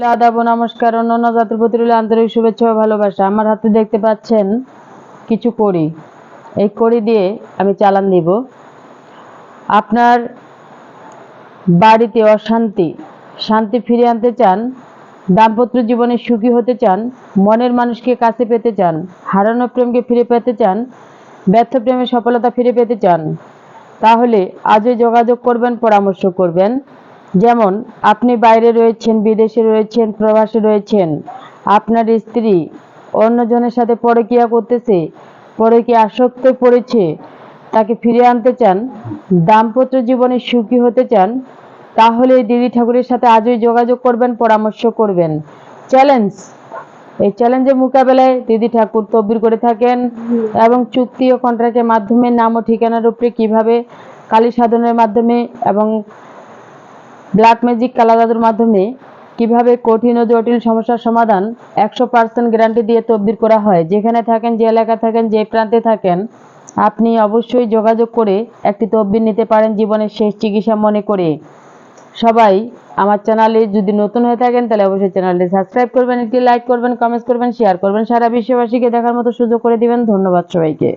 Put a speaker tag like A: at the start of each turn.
A: রইল আদাব নমস্কার অন্যান্য জাতির প্রতি আন্তরিক শুভেচ্ছা ভালোবাসা। আমার হাতে দেখতে পাচ্ছেন কিছু কড়ি। এই কড়ি দিয়ে আমি চালান দিব। আপনার বাড়িতে অশান্তি, শান্তি ফিরিয়ে আনতে চান, দাম্পত্য জীবনে সুখী হতে চান, মনের মানুষকে কাছে পেতে চান, হারানো প্রেমকে ফিরে পেতে চান, ব্যর্থ প্রেমে সফলতা ফিরে পেতে চান, তাহলে আজই যোগাযোগ করবেন, পরামর্শ করবেন। যেমন, আপনি বাইরে রয়েছেন, বিদেশে রয়েছেন, প্রবাসে রয়েছেন, আপনার স্ত্রী অন্যজনের সাথে পরকীয়া করতেছে পরকীয়া আসক্ত পড়েছে তাকে ফিরিয়ে আনতে চান, দাম্পত্য জীবনে সুখী হতে চান, তাহলে দিদি ঠাকুরের সাথে আজই যোগাযোগ করবেন, পরামর্শ করবেন। চ্যালেঞ্জ। এই চ্যালেঞ্জের মোকাবেলায় দিদি ঠাকুর তদবির করে থাকেন এবং চুক্তি ও কন্ট্রাক্টের মাধ্যমে নাম ও ঠিকানার উপরে কীভাবে কালী সাধনের মাধ্যমে এবং ব্ল্যাক ম্যাজিক কালা জাদুর মাধ্যমে কীভাবে কঠিন ও জটিল সমস্যার সমাধান একশো পার্সেন্ট গ্যারান্টি দিয়ে তদবির করা হয়। যেখানে থাকেন, যে এলাকায় থাকেন, যে প্রান্তে থাকেন, আপনি অবশ্যই যোগাযোগ করে একটি তদবির নিতে পারেন জীবনের শেষ চিকিৎসা মনে করে। সবাই, আমার চ্যানেলে যদি নতুন হয়ে থাকেন, তাহলে অবশ্যই চ্যানেলটি সাবস্ক্রাইব করবেন, একটি লাইক করবেন কমেন্ট করবেন, শেয়ার করবেন। সারা বিশ্ববাসীকে দেখার মতো সুযোগ করে দিবেন। ধন্যবাদ সবাইকে।